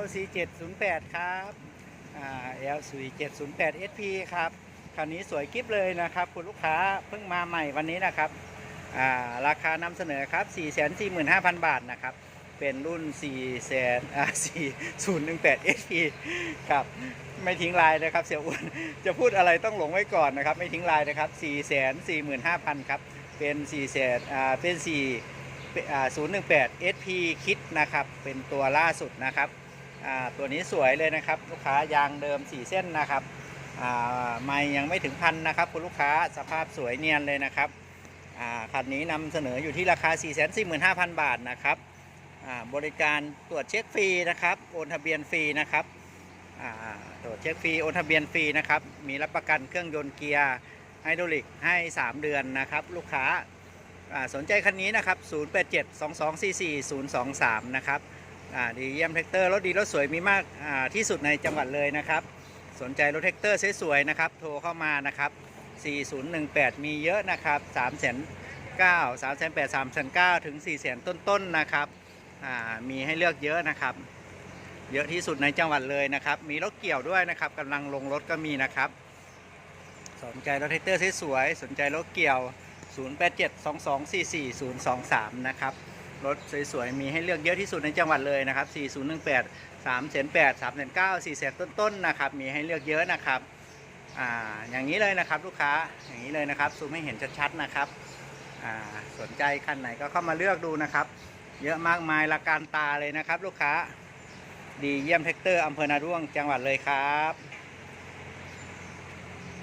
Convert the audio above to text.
LC 708ครับอ่า LC 708 SP ครับคันนี้สวยกิ๊บเลยนะครับ คุณลูกค้าเพิ่งมาใหม่วันนี้นะครับอ่าราคานำเสนอครับ 445,000 บาทนะครับ เป็นรุ่น4แสนอ่า4018 SP ครับไม่ทิ้งลายนะครับ เสี่ยอ้วนจะพูดอะไรต้องหลงไว้ก่อนนะครับ ไม่ทิ้งลายนะครับ 445,000 ครับเป็น4แสนอ่าเป็น4อ่า018 SP คิดนะครับ เป็นตัวล่าสุดนะครับ ตัวนี้สวยเลยนะครับ ลูกค้ายางเดิม 4 เส้นนะครับไม่ยังไม่ถึงพันนะครับ คุณลูกค้าสภาพสวยเนียนเลยนะครับคันนี้นำเสนออยู่ที่ราคา 445,000 บาทนะครับบริการตรวจเช็คฟรีนะครับโอนทะเบียนฟรีนะครับตรวจเช็คฟรีโอนทะเบียนฟรีนะครับมีรับประกันเครื่องยนต์เกียร์ไฮดรอลิกให้ 3 เดือนนะครับ ลูกค้าสนใจคันนี้นะครับ 0872244023 นะครับ ดีเยี่ยมแท็กเตอร์รถดีรถสวยมีมากที่สุดในจังหวัดเลยนะครับ สนใจรถแท็กเตอร์สวยๆนะครับโทรเข้ามานะครับ 4018 มีเยอะนะครับ3 9 0 0 0 3 8 0 0 3 9ถึง4 0 0 0 0ต้นๆนะครับมีให้เลือกเยอะนะครับ เยอะที่สุดในจังหวัดเลยนะครับ มีรถเกี่ยวด้วยนะครับกำลังลงรถก็มีนะครับ สนใจรถแท็กเตอร์สวยๆสนใจรถเกี่ยว 0872244023 นะครับ รถสวยๆ มีให้เลือกเยอะที่สุดในจังหวัดเลยนะครับ 4018 3 8 0 0 3 9 4 0ต้นๆนะครับ มีให้เลือกเยอะนะครับอ่าอย่างนี้เลยนะครับลูกค้า อย่างนี้เลยนะครับซูมให้เห็นชัดๆนะครับอ่าสนใจคันไหนก็เข้ามาเลือกดูนะครับ เยอะมากมายละการตาเลยนะครับ ลูกค้า ดีเยี่ยมแท็กเตอร์อำเภอนาด้วงจังหวัดเลยครับ